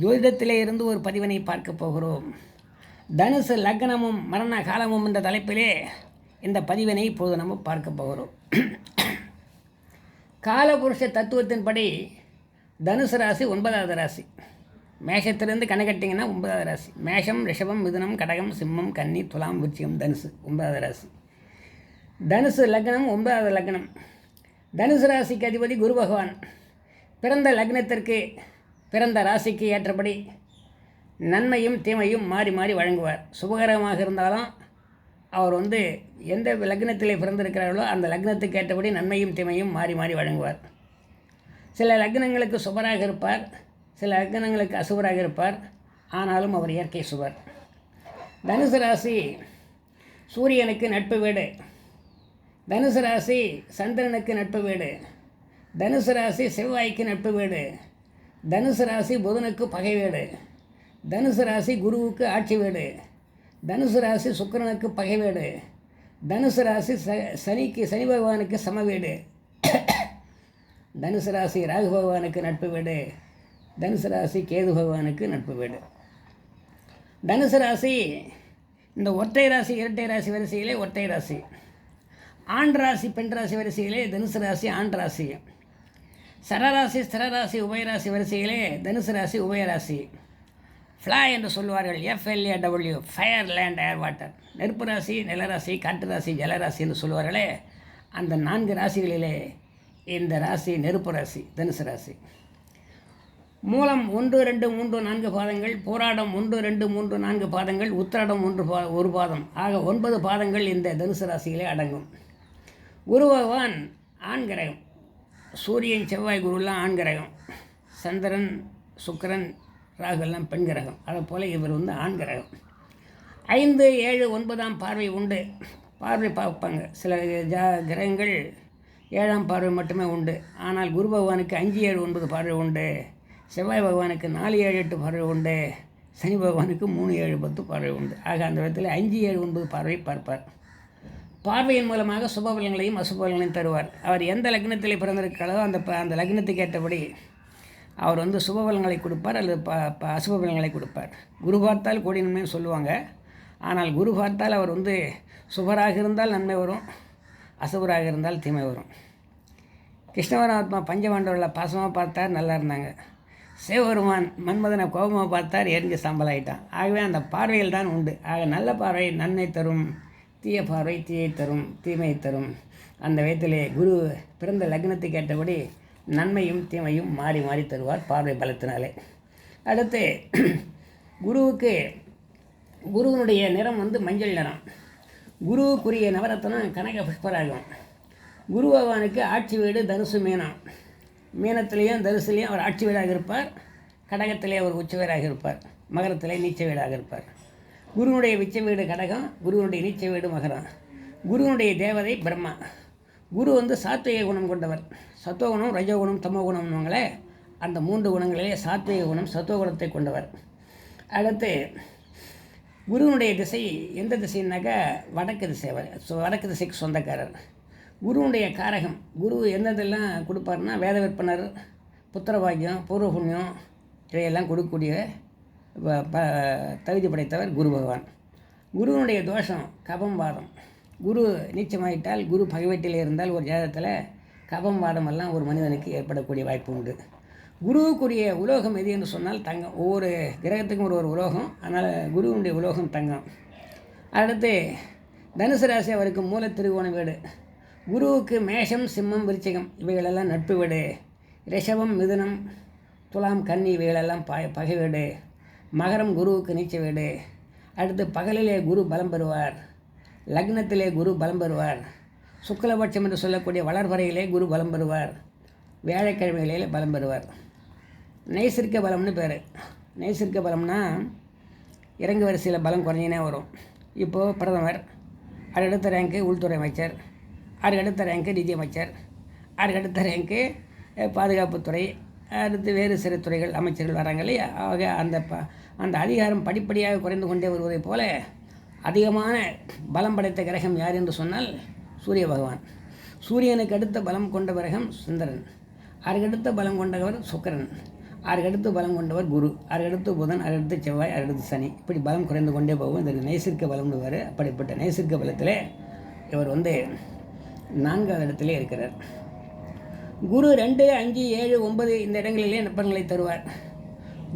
ஜோதிடத்திலே இருந்து ஒரு பதிவினை பார்க்க போகிறோம். தனுசு லக்னமும் மரண காலமும் என்ற தலைப்பிலே இந்த பதிவினை இப்போது நம்ம பார்க்க போகிறோம். காலபுருஷ தத்துவத்தின்படி தனுசு ராசி ஒன்பதாவது ராசி. மேஷத்திலிருந்து கணக்கட்டிங்கன்னா ஒன்பதாவது ராசி. மேஷம் ரிஷபம் மிதுனம் கடகம் சிம்மம் கன்னி துலாம் விருச்சிகம் தனுசு ஒன்பதாவது ராசி. தனுசு லக்னம் ஒன்பதாவது லக்னம். தனுசு ராசிக்கு அதிபதி குரு பகவான். பிறந்த லக்னத்திற்கு பிறந்த ராசிக்கு ஏற்றபடி நன்மையும் தீமையும் மாறி மாறி வழங்குவார். சுபகரமாக இருந்தாலும் அவர் வந்து எந்த லக்னத்திலே பிறந்திருக்கிறார்களோ அந்த லக்னத்துக்கு ஏற்றபடி நன்மையும் தீமையும் மாறி மாறி வழங்குவார். சில லக்னங்களுக்கு சுபராக இருப்பார் சில லக்னங்களுக்கு அசுபராக இருப்பார் ஆனாலும் அவர் இயற்கை சுபர். தனுசு ராசி சூரியனுக்கு நட்பு வீடு. தனுசு ராசி சந்திரனுக்கு நட்பு வீடு. தனுசு ராசி செவ்வாய்க்கு நட்பு வீடு. தனுசு ராசி புதனுக்கு பகை வீடு. தனுசு ராசி குருவுக்கு ஆட்சி வீடு. தனுசு ராசி சுக்கிரனுக்கு பகை வீடு. தனுசு ராசி ச சனிக்கு சனி பகவானுக்கு சம வீடு. தனுசு ராசி ராகு பகவானுக்கு நட்பு வீடு. தனுசு ராசி கேது பகவானுக்கு நட்பு வீடு. தனுசு ராசி இந்த ஒற்றை ராசி இரட்டை ராசி வரிசையிலே ஒற்றை ராசி. ஆண் ராசி பெண் ராசி வரிசையிலே தனுசு ராசி ஆண் ராசி. சரராசி ஸ்திரராசி உபயராசி வரிசையிலே தனுசு ராசி உபயராசி. ஃப்ளா என்று சொல்வார்கள் FLA W fire land air water நெருப்பு ராசி நிலராசி காற்று ராசி ஜலராசி என்று சொல்வார்களே அந்த நான்கு ராசிகளிலே இந்த ராசி நெருப்பு ராசி தனுசு ராசி. மூலம் ஒன்று ரெண்டு மூன்று நான்கு பாதங்கள் போராடம் ஒன்று ரெண்டு மூன்று நான்கு பாதங்கள் உத்திராடம் ஒன்று பா ஒரு பாதம். ஆக ஒன்பது பாதங்கள் இந்த தனுசு ராசியிலே அடங்கும். குரு பகவான் ஆண் கிரகம். சூரியன் செவ்வாய் குருலாம் ஆண் கிரகம். சந்திரன் சுக்கிரன் ராகுலாம் பெண் கிரகம். அதை போல் இவர் வந்து ஆண் கிரகம். ஐந்து ஏழு ஒன்பதாம் பார்வை உண்டு. பார்வை பார்ப்பாங்க. சில ஜா கிரகங்கள் ஏழாம் பார்வை மட்டுமே உண்டு. ஆனால் குரு பகவானுக்கு அஞ்சு ஏழு ஒன்பது பார்வை உண்டு. செவ்வாய் பகவானுக்கு நாலு ஏழு எட்டு பார்வை உண்டு. சனி பகவானுக்கு மூணு ஏழு பத்து பார்வை உண்டு. ஆக அந்த விதத்தில் அஞ்சு ஏழு ஒன்பது பார்வை பார்ப்பார். பார்வையின் மூலமாக சுபபலங்களையும் அசுபலங்களையும் தருவார். அவர் எந்த லக்னத்தில் பிறந்திருக்கிறாரோ அந்த அந்த லக்னத்துக்கு ஏற்றபடி அவர் வந்து சுபபலங்களை கொடுப்பார் அல்லது ப ப அசுபபலங்களை கொடுப்பார். குரு பார்த்தால் கோடி நன்மைன்னு சொல்லுவாங்க. ஆனால் குரு பார்த்தால் அவர் வந்து சுபராக இருந்தால் நன்மை வரும் அசுபராக இருந்தால் தீமை வரும். கிருஷ்ணவராத்மா பஞ்சபாண்டவர்களை பாசமாக பார்த்தார் நல்லா இருந்தாங்க. சிவபெருமான் மன்மதனை கோபமாக பார்த்தார் எரிஞ்சு சாம்பலாயிட்டான். ஆகவே அந்த பார்வையில் தான் உண்டு. ஆக நல்ல பார்வை நன்மை தரும். தீய பார்வை தீயை தரும் தீமையை தரும். அந்த விதத்திலே குரு பிறந்த லக்னத்துக்கு ஏற்றபடி நன்மையும் தீமையும் மாறி மாறி தருவார் பார்வை பலத்தினாலே. அடுத்து குருவுக்கு குருவனுடைய நிறம் வந்து மஞ்சள் நிறம். குருவுக்குரிய நவரத்னம் கனக புஷ்பராகும். குரு பகவானுக்கு ஆட்சி வீடு தனுசு மீனம். மீனத்திலையும் தனுசுலேயும் அவர் ஆட்சி வீடாக இருப்பார். கடகத்திலே அவர் உச்ச வீடாக இருப்பார். மகரத்திலே நீச்ச வீடாக இருப்பார். குருவனுடைய விச்ச வீடு கடகம் குருவனுடைய நீச்ச வீடு மகரம். குருவனுடைய தேவதை பிரம்மா. குரு வந்து சாத்விக குணம் கொண்டவர். சத்துவகுணம் ரஜோகுணம் தமோகுணம்னுவங்களே அந்த மூன்று குணங்களிலே சாத்விக குணம் சத்துவகுணத்தை கொண்டவர். அடுத்து குருவனுடைய திசை எந்த திசைன்னாக்கா வடக்கு திசை அவர் ஸோ வடக்கு திசைக்கு சொந்தக்காரர். குருவனுடைய காரகம் குரு எந்ததெல்லாம் கொடுப்பாருன்னா வேத விற்பனர் புத்திரபாகியம் பூர்வ புண்ணியம் இதையெல்லாம் கொடுக்கக்கூடிய தகுதி படைத்தவர் குரு பகவான். குருவனுடைய தோஷம் கபம் வாதம். குரு நீச்சமாயிட்டால் குரு பகைவெட்டில் இருந்தால் ஒரு ஜாதகத்தில் கபம் வாதம் எல்லாம் ஒரு மனிதனுக்கு ஏற்படக்கூடிய வாய்ப்பு உண்டு. குருவுக்குரிய உலோகம் எது என்று சொன்னால் தங்கம். ஒவ்வொரு கிரகத்துக்கும் ஒரு ஒரு உலோகம். அதனால் குருவனுடைய உலோகம் தங்கம். அடுத்து தனுசு ராசி அவருக்கு மூல திருவோண வீடு. குருவுக்கு மேஷம் சிம்மம் விருச்சிகம் இவைகளெல்லாம் நட்பு வீடு. ரிஷபம் மிதுனம் துலாம் கன்னி இவைகளெல்லாம் ப பகை வீடு. மகரம் குருவுக்கு நீச்ச வீடு. அடுத்து பகலிலே குரு பலம் பெறுவார். லக்னத்திலே குரு பலம் பெறுவார். சுக்லபட்சம் என்று சொல்லக்கூடிய வளர்வரையிலே குரு பலம் பெறுவார். வியாழக்கிழமைகளிலே பலம் பெறுவார். நைசர்க்க பலம்னு பேர். நைசர்க பலம்னா இறங்கு வரிசையில் பலம் குறைஞ்சினே வரும். இப்போது பிரதமர் அதுக்கடுத்த ரேங்க்கு உள்துறை அமைச்சர் அதுக்கடுத்த ரேங்க்கு நிதியமைச்சர் அதுக்கடுத்த ரேங்க்கு பாதுகாப்புத்துறை அடுத்து வேறு சிறு துறைகள் அமைச்சர்கள் வராங்க இல்லையா? ஆக அந்த ப அந்த அதிகாரம் படிப்படியாக குறைந்து கொண்டே வருவதைப் போல அதிகமான பலம் படைத்த கிரகம் யார் என்று சொன்னால் சூரிய பகவான். சூரியனுக்கு அடுத்த பலம் கொண்ட கிரகம் சுந்தரன். அதுக்கடுத்த பலம் கொண்டவர் சுக்கிரன். அதுக்கடுத்து பலம் கொண்டவர் குரு. அதுக்கடுத்து புதன் அதுக்கடுத்து செவ்வாய் அதுக்கடுத்து சனி. இப்படி பலம் குறைந்து கொண்டே போகும். இதற்கு நைசிர்க்க பலம்னு அப்படிப்பட்ட நைசிர்க்க பலத்தில் இவர் வந்து நான்காவது இடத்திலே இருக்கிறார். குரு ரெண்டு அஞ்சு ஏழு ஒன்பது இந்த இடங்களிலே நற்பங்களை தருவார்.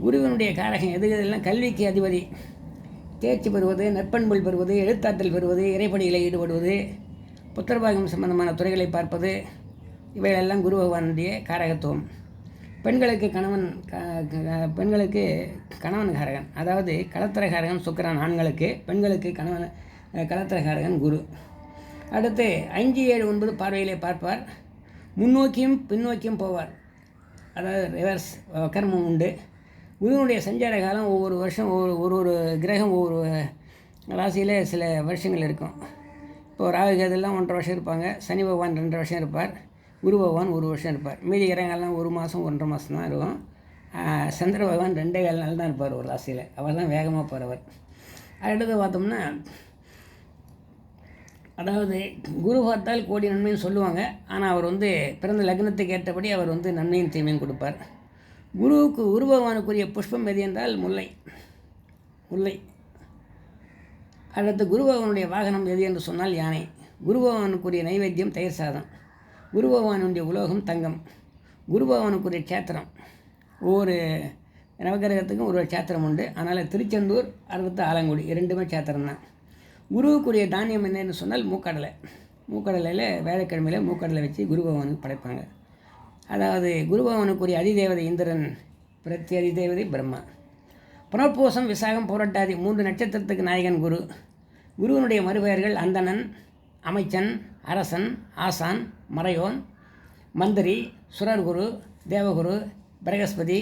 குருவினுடைய காரகம் எது எதெல்லாம் கல்விக்கு அதிபதி? தேர்ச்சி பெறுவது நற்பண்புகள் பெறுவது எழுத்தாற்றல் பெறுவது இறைப்பணியில் ஈடுபடுவது புத்திரபாகம் சம்பந்தமான துறைகளை பார்ப்பது இவைகளெல்லாம் குரு பகவானுடைய காரகத்துவம். பெண்களுக்கு கணவன் க- பெண்களுக்கு கணவன் காரகன். அதாவது களத்திரகாரகன் சுக்கரன் ஆண்களுக்கு பெண்களுக்கு கணவன் களத்திரகாரகன் குரு. அடுத்து அஞ்சு ஏழு ஒன்பது பார்வையிலே பார்ப்பார். முன்னோக்கியும் பின்னோக்கியும் போவார். அதாவது ரிவர்ஸ் கர்மம் உண்டு. குருவினுடைய சஞ்சார காலம் ஒவ்வொரு வருஷம் ஒவ்வொரு ஒரு ஒரு கிரகம் ஒவ்வொரு ராசியில் சில வருஷங்கள் இருக்கும். இப்போ ராகு கேதுலாம் ஒன்றரை வருஷம் இருப்பாங்க. சனி பகவான் ரெண்டரை வருஷம் இருப்பார். குரு பகவான் ஒரு வருஷம் இருப்பார். மீதி கிரகங்கள்லாம் ஒரு மாதம் ஒன்றரை மாதம் தான் இருக்கும். சந்திர பகவான் ரெண்டே கால் நாள் தான் இருப்பார் ஒரு ராசியில். அவர் தான் வேகமாக போகிறவர் அடுத்து பார்த்தோம்னா அதாவது குரு பார்த்தால் கோடி நன்மைன்னு சொல்லுவாங்க. ஆனால் அவர் வந்து பிறந்த லக்னத்துக்கு ஏற்றபடி அவர் வந்து நன்மையும் தீமையும் கொடுப்பார். குருவுக்கு குரு பகவானுக்குரிய புஷ்பம் எது என்றால் முல்லை. முல்லை. அடுத்து குரு பகவானுடைய வாகனம் எது என்று சொன்னால் யானை. குரு பகவானுக்குரிய நைவேத்தியம் தயிர் சாதம். குரு பகவானுடைய உலோகம் தங்கம். குரு பகவானுக்குரிய கேத்திரம் ஒவ்வொரு நவகிரகத்துக்கும் ஒரு சேத்திரம் உண்டு. அதனால் திருச்செந்தூர் அடுத்து ஆலங்குடி இரண்டுமே சேத்திரம் தான் குருவுக்குரிய தானியம் என்னன்னு சொன்னால் மூக்கடலை. மூக்கடலையில் வேலைக்கிழமையில் மூக்கடலை வச்சு குரு பகவானுக்கு படைப்பாங்க. அதாவது குரு பகவானுக்குரிய அதிதேவதை இந்திரன் பிரத்தி அதிதேவதை பிரம்மா. புனர்பூசம் விசாகம் புரட்டாதி மூன்று நட்சத்திரத்துக்கு நாயகன் குரு. குருவினுடைய மறுபெயர்கள் அந்தணன் அமைச்சன் அரசன் ஆசான் மறையோன் மந்திரி சுரர்குரு தேவகுரு பிரகஸ்பதி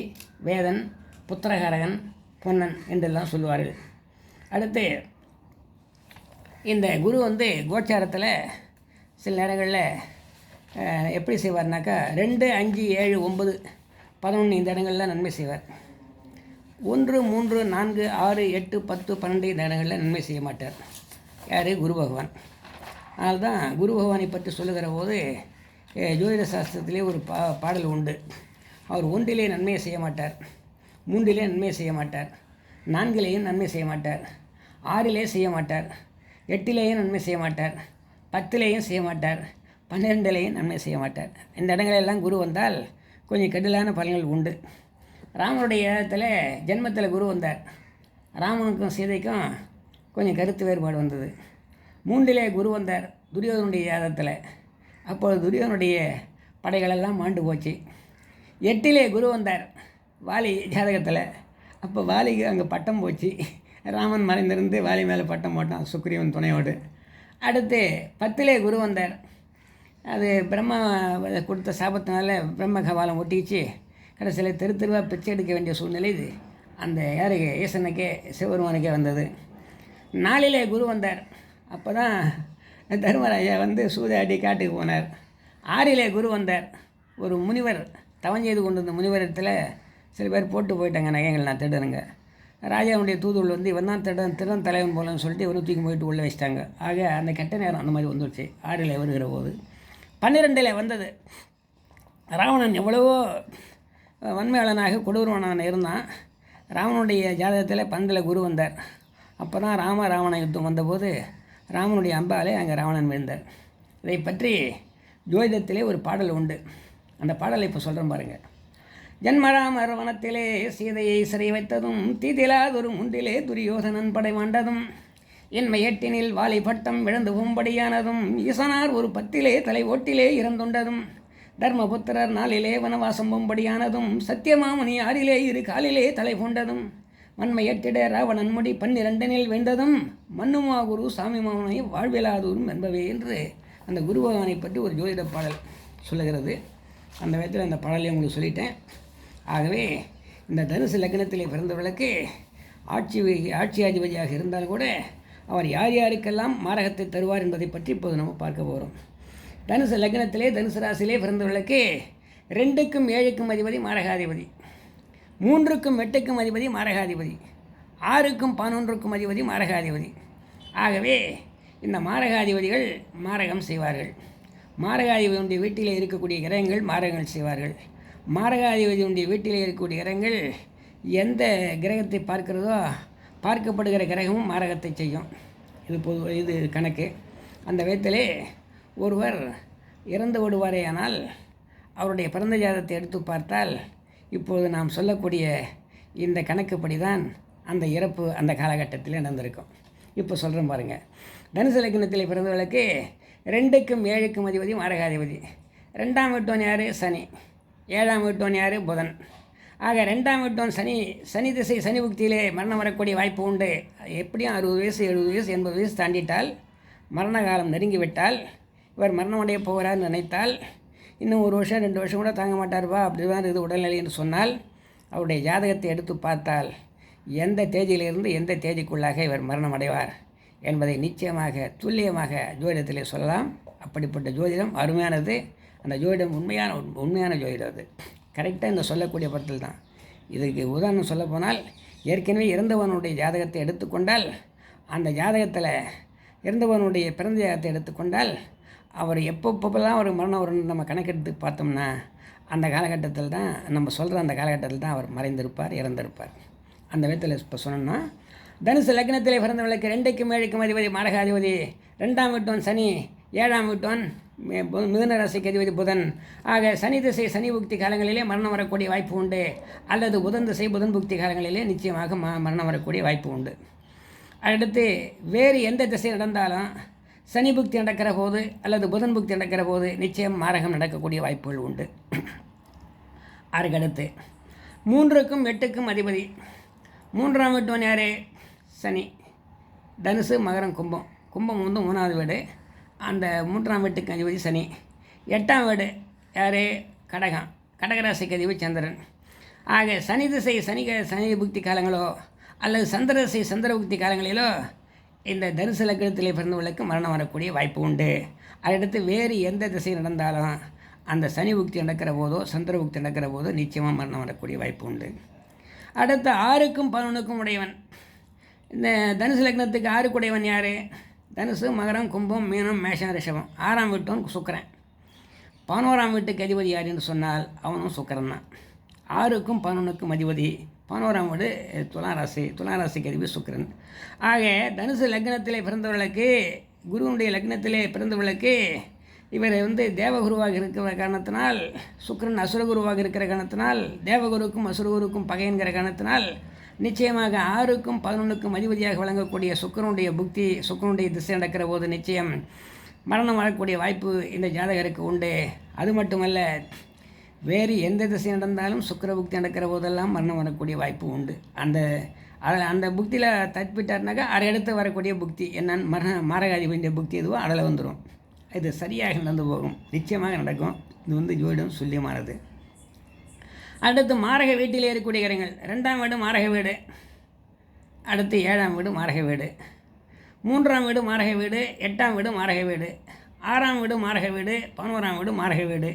வேதன் புத்திரகாரகன் பொன்னன் என்றெல்லாம் சொல்லுவார்கள். அடுத்து இந்த குரு வந்து கோச்சாரத்தில் சில நேரங்களில் எப்படி செய்வார்னாக்கா ரெண்டு அஞ்சு ஏழு ஒம்பது பதினொன்று இந்த இடங்களில் நன்மை செய்வார். ஒன்று மூன்று நான்கு ஆறு எட்டு பத்து பன்னெண்டு இந்த இடங்களில் நன்மை செய்ய மாட்டார். யார்? குரு பகவான். அதனால் தான் குரு பகவானை பற்றி சொல்லுகிற போது ஜோதிட சாஸ்திரத்திலே ஒரு பா பாடல் உண்டு. அவர் ஒன்றிலே நன்மையை செய்ய மாட்டார். மூன்றிலே நன்மை செய்ய மாட்டார். நான்கிலேயும் நன்மை செய்ய மாட்டார். ஆறிலே செய்ய மாட்டார். எட்டிலேயும் நன்மை செய்ய மாட்டார் பத்திலேயும் செய்ய மாட்டார் பன்னிரெண்டுலேயும் நன்மை செய்ய மாட்டார். இந்த இடங்களெல்லாம் குரு வந்தால் கொஞ்சம் கெடுதலான பலன்கள் உண்டு. ராமனுடைய இடத்துல ஜென்மத்தில் குரு வந்தார். ராமனுக்கும் சீதைக்கும் கொஞ்சம் கருத்து வேறுபாடு வந்தது. மூன்றிலே குரு வந்தார் துரியோதனுடைய ஜாதகத்தில் அப்பொழுது துரியோதனுடைய படைகளெல்லாம் மாண்டு போச்சு. எட்டிலே குரு வந்தார் வாலி ஜாதகத்தில். அப்போ வாலிக்கு அங்கே பட்டம் போச்சு. ராமன் மறைந்திருந்து வாலி மேலே பட்டம் போட்டான் சுக்ரீவன் துணையோடு. அடுத்து பத்திலே குரு வந்தார். அது பிரம்மா கொடுத்த சாபத்தினால பிரம்ம கபாலம் ஒட்டிச்சு கடைசியில் தெரு தெருவாக பிச்சை எடுக்க வேண்டிய சூழ்நிலை இது. அந்த யாருக்கு ஈசனுக்கே சிவபெருமானுக்கே வந்தது. நாளிலே குரு வந்தார். அப்போ தான் தர்மராஜா வந்து சூதாட்டி காட்டுக்கு போனார். ஆறிலே குரு வந்தார். ஒரு முனிவர் தவம் செய்து கொண்டு வந்த முனிவரத்தில் சில பேர் போட்டு போயிட்டாங்க நகைகள் நான் திடுறேங்க. ராஜாவுடைய தூதுவள் வந்து இவன் தான் திருடன் திறன் தலைவன் போலன்னு சொல்லிட்டு இவனை தூக்கி போயிட்டு உள்ளே வச்சிட்டாங்க. ஆக அந்த கெட்ட நேரம் அந்த மாதிரி வந்துடுச்சு ஆறில் வருகிற போது பன்னிரெண்டில் வந்தது. ராவணன் எவ்வளவோ வன்மையாளனாக கொடூரவனான இருந்தான். ராவனுடைய ஜாதகத்தில் பந்தில் குரு வந்தார். அப்போ தான் ராம ராவண யுத்தம் வந்தபோது ராமனுடைய அம்பாலே அங்கே ராவணன் விழுந்தார். இதை பற்றி ஜோதிடத்திலே ஒரு பாடல் உண்டு. அந்த பாடலை இப்போ சொல்கிறேன் பாருங்கள் ஜன்மராமர் வனத்திலே சீதையை சிறை வைத்ததும் தீதிலாதொரு முண்டிலே துரியோதனன் படை மாண்டதும் என் எட்டினில் வாலை பட்டம் விழுந்து போம்படியானதும் ஈசனார் ஒரு பத்திலே தலை ஓட்டிலே இறந்துண்டதும் தர்மபுத்திரர் நாளிலே வனவாசம் போம்படியானதும் சத்தியமாமுனி ஆறிலே இரு காலிலே தலை கொண்டதும் மண்மையட்டிட ராவணன் முடி பன்னிரண்டனில் வெண்டதும் மண்ணுமா குரு சாமி மாமனை வாழ்விலாதூரும் என்பவை என்று அந்த குரு பகவானை பற்றி ஒரு ஜோதிட பாடல் சொல்லுகிறது. அந்த விதத்தில் அந்த பாடலையும் உங்களுக்கு சொல்லிட்டேன். ஆகவே இந்த தனுசு லக்னத்திலே பிறந்தவர்களுக்கு ஆட்சி ஆட்சி அதிபதியாக இருந்தால் கூட அவர் யார் யாருக்கெல்லாம் மாரகத்தை தருவார் என்பதை பற்றி இப்போது நம்ம பார்க்க போகிறோம் தனுசு லக்னத்திலே தனுசு ராசியிலே பிறந்தவர்களுக்கு ரெண்டுக்கும் ஏழுக்கும் அதிபதி மாரகாதிபதி. மூன்றுக்கும் எட்டுக்கும் அதிபதி மாரகாதிபதி. ஆறுக்கும் பதினொன்றுக்கும் அதிபதி மாரகாதிபதி. ஆகவே இந்த மாரகாதிபதிகள் மாரகம் செய்வார்கள். மாரகாதிபதியுடைய வீட்டில் இருக்கக்கூடிய கிரகங்கள் மாரகங்கள் செய்வார்கள். மாரகாதிபதியுடைய வீட்டில் இருக்கக்கூடிய கிரகங்கள் எந்த கிரகத்தை பார்க்கிறதோ பார்க்கப்படுகிற கிரகமும் மாரகத்தை செய்யும். இது பொது இது கணக்கு. அந்த விதத்திலே ஒருவர் இறந்து விடுவாரேயானால் அவருடைய பிறந்த ஜாதத்தை எடுத்து பார்த்தால் இப்போது நாம் சொல்லக்கூடிய இந்த கணக்குப்படி தான் அந்த இறப்பு அந்த காலகட்டத்தில் நடந்திருக்கும். இப்போ சொல்கிறேன் பாருங்கள் தனுசு லக்னத்தில் பிறந்தவர்களுக்கு ரெண்டுக்கும் ஏழுக்கும் அதிபதி மாரகாதிபதி. ரெண்டாம் வீட்டோன் யார்? சனி. ஏழாம் வீட்டோன் யார்? புதன். ஆக ரெண்டாம் வீட்டோன் சனி சனி திசை சனி புக்தியிலே மரணம் வரக்கூடிய வாய்ப்பு உண்டு. எப்படியும் அறுபது வயசு எழுபது வயசு எண்பது வயசு தாண்டிட்டால் மரண காலம் நெருங்கிவிட்டால் இவர் மரணம் அடைய போகிறார்னு நினைத்தால் இன்னும் ஒரு வருஷம் ரெண்டு வருஷம் கூட தாங்க மாட்டார்ப்பா அப்படி தான் இது உடல்நிலை என்று சொன்னால் அவருடைய ஜாதகத்தை எடுத்து பார்த்தால் எந்த தேதியிலிருந்து எந்த தேதிக்குள்ளாக இவர் மரணம் அடைவார் என்பதை நிச்சயமாக துல்லியமாக ஜோதிடத்திலே சொல்லலாம். அப்படிப்பட்ட ஜோதிடம் அருமையானது. அந்த ஜோதிடம் உண்மையான உண்மையான ஜோதிடம் அது. கரெக்டாக இந்த சொல்லக்கூடிய படத்தில் தான். இதுக்கு உதாரணம் சொல்லப்போனால் ஏற்கனவே இறந்தவனுடைய ஜாதகத்தை எடுத்துக்கொண்டால் அந்த ஜாதகத்தில் இறந்தவனுடைய பிறந்த ஜாதகத்தை எடுத்துக்கொண்டால் அவர் எப்பப்போலாம் ஒரு மரணம் வரும்னு நம்ம கணக்கெடுத்து பார்த்தோம்னா அந்த காலகட்டத்தில் தான் நம்ம சொல்கிற அந்த காலகட்டத்தில் தான் அவர் மறைந்திருப்பார் இறந்திருப்பார். அந்த விதத்தில் இப்போ சொன்னோம்னா தனுசு லக்னத்திலே பிறந்தவர்களுக்கு ரெண்டுக்கும் ஏழுக்கும் அதிபதி மரகாதிபதி ரெண்டாம் வீட்டோன் சனி ஏழாம் வீட்டோன் மிதுன ராசிக்கு அதிபதி புதன். ஆக சனி திசை சனி புக்தி காலங்களிலே மரணம் வரக்கூடிய வாய்ப்பு உண்டு. அல்லது புதன் திசை புதன் புக்தி காலங்களிலே நிச்சயமாக ம மரணம் வரக்கூடிய வாய்ப்பு உண்டு. அடுத்து வேறு எந்த திசை நடந்தாலும் சனி புக்தி நடக்கிற போது அல்லது புதன் புக்தி நடக்கிற போது நிச்சயம் மாரகம் நடக்கக்கூடிய வாய்ப்புகள் உண்டு. அதுக்கடுத்து மூன்றுக்கும் எட்டுக்கும் அதிபதி. மூன்றாம் வீட்டுவன் யார்? சனி. தனுசு மகரம் கும்பம். கும்பம் வந்து மூணாவது வீடு. அந்த மூன்றாம் வீட்டுக்கு அதிபதி சனி. எட்டாம் வீடு யார்? கடகம். கடகராசிக்கு அதிபதி சந்திரன். ஆக சனி திசை சனி சனி புக்தி காலங்களோ அல்லது சந்திர திசை சந்திர புக்தி காலங்களிலோ இந்த தனுசு லக்னத்திலே பிறந்தவர்களுக்கு மரணம் வரக்கூடிய வாய்ப்பு உண்டு. அடுத்து வேறு எந்த திசை நடந்தாலும் அந்த சனி புக்தி நடக்கிற போதோ சந்திர புக்தி நடக்கிற போதோ நிச்சயமாக மரணம் வரக்கூடிய வாய்ப்பு உண்டு. அடுத்து ஆறுக்கும் பதினொன்றுக்கும் உடையவன். இந்த தனுசு லக்னத்துக்கு ஆறுக்குடையவன் யார்? தனுசு மகரம் கும்பம் மீனம் மேஷம் ரிஷபம். ஆறாம் வீட்டவன் சுக்கரன். பதினோராம் வீட்டுக்கு அதிபதி என்று சொன்னால் அவனும் சுக்கரன் தான். ஆறுக்கும் பதினொன்றுக்கும் அதிபதி. பதினோராம் வீடு துளாராசி துளாராசிக்கு அதிபதி சுக்கரன். ஆக தனுசு லக்னத்திலே பிறந்தவர்களுக்கு குருவனுடைய லக்னத்திலே பிறந்தவர்களுக்கு இவர் வந்து தேவகுருவாக இருக்கிற காரணத்தினால் சுக்கரன் அசுரகுருவாக இருக்கிற காரணத்தினால் தேவகுருக்கும் அசுரகுருக்கும் பகைங்கிற காரணத்தினால் நிச்சயமாக ஆறுக்கும் பதினொன்றுக்கும் அதிபதியாக வழங்கக்கூடிய சுக்கரனுடைய புக்தி சுக்கரனுடைய திசை நடக்கிற போது நிச்சயம் மரணம் வரக்கூடிய வாய்ப்பு இந்த ஜாதகருக்கு உண்டு. அது மட்டுமல்ல வேறு எந்த திசை நடந்தாலும் சுக்கர புக்தி நடக்கிற போதெல்லாம் மரணம் வரக்கூடிய வாய்ப்பு உண்டு. அந்த அதில் அந்த புக்தியில் தப்பிட்டார்னாக்கா அதை அடுத்து வரக்கூடிய புக்தி என்னன்னு மரண மாரகாதிபதிய புக்தி எதுவோ அதில் வந்துடும் இது சரியாக நடந்து போகும். நிச்சயமாக நடக்கும். இது வந்து ஜோதிடம் சொல்லியமானது. அடுத்து மாரக வீட்டில் இருக்கக்கூடிய கிரகங்கள் ரெண்டாம் வீடு மாரக வீடு. அடுத்து ஏழாம் வீடு மாரக வீடு. மூன்றாம் வீடு மாரக வீடு எட்டாம் வீடு மாரக வீடு ஆறாம் வீடு மாரக வீடு பதினோராம் வீடு மாரக வீடு.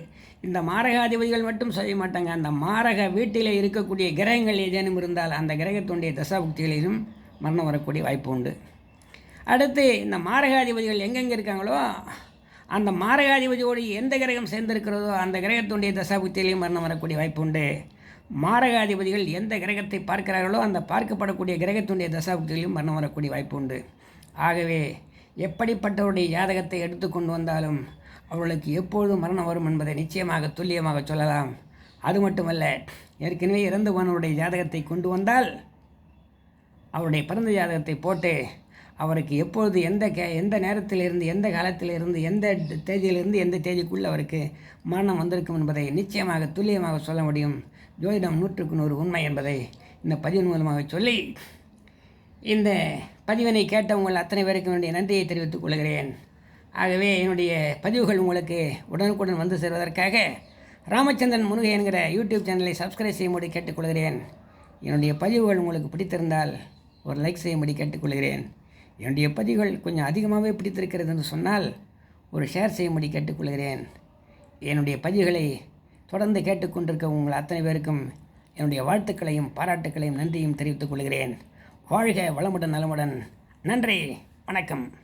இந்த மாரகாதிபதிகள் மட்டும் செய்ய மாட்டாங்க. அந்த மாரக வீட்டில் இருக்கக்கூடிய கிரகங்கள் ஏதேனும் இருந்தால் அந்த கிரகத்துடைய தசாபுக்திகளிலும் மரணம் வரக்கூடிய வாய்ப்பு உண்டு. அடுத்து இந்த மாரகாதிபதிகள் எங்கெங்கே இருக்காங்களோ அந்த மாரகாதிபதியோடு எந்த கிரகம் சேர்ந்திருக்கிறதோ அந்த கிரகத்துடைய தசாபுத்தியிலையும் மரணம் வரக்கூடிய வாய்ப்பு உண்டு மாரகாதிபதிகள் எந்த கிரகத்தை பார்க்கிறார்களோ அந்த பார்க்கப்படக்கூடிய கிரகத்துடைய தசாபுத்தியிலையும் மரணம் வரக்கூடிய வாய்ப்பு உண்டு ஆகவே எப்படிப்பட்டவருடைய ஜாதகத்தை எடுத்துக்கொண்டு வந்தாலும் அவர்களுக்கு எப்பொழுதும் மரணம் வரும் என்பதை நிச்சயமாக துல்லியமாக சொல்லலாம். அது மட்டுமல்ல ஏற்கனவே இறந்து போனவருடைய ஜாதகத்தை கொண்டு வந்தால் அவருடைய பிறந்த ஜாதகத்தை போட்டு அவருக்கு எப்பொழுது எந்த கே எந்த நேரத்திலிருந்து எந்த காலத்திலிருந்து எந்த தேதியிலிருந்து எந்த தேதிக்குள்ளே அவருக்கு மரணம் வந்திருக்கும் என்பதை நிச்சயமாக துல்லியமாக சொல்ல முடியும். ஜோதிடம் நூற்றுக்கு நூறு உண்மை என்பதை இந்த பதிவு மூலமாக சொல்லி இந்த பதிவினை கேட்ட உங்கள் அத்தனை பேருக்கு என்னுடைய நன்றியை தெரிவித்துக் கொள்கிறேன். ஆகவே என்னுடைய பதிவுகள் உங்களுக்கு உடனுக்குடன் வந்து சேர்வதற்காக ராமச்சந்திரன் முருகை என்கிற யூடியூப் சேனலை சப்ஸ்கிரைப் செய்யும்படி கேட்டுக்கொள்கிறேன். என்னுடைய பதிவுகள் உங்களுக்கு பிடித்திருந்தால் ஒரு லைக் செய்யும்படி கேட்டுக்கொள்கிறேன். என்னுடைய பதிவுகள் கொஞ்சம் அதிகமாகவே பிடித்திருக்கிறது என்று சொன்னால் ஒரு ஷேர் செய்யும்படி கேட்டுக்கொள்கிறேன். என்னுடைய பதிவுகளை தொடர்ந்து கேட்டுக்கொண்டிருக்க உங்கள் அத்தனை பேருக்கும் என்னுடைய வாழ்த்துக்களையும் பாராட்டுக்களையும் நன்றியும் தெரிவித்துக் கொள்கிறேன். வாழ்க வளமுடன் நலமுடன். நன்றி வணக்கம்.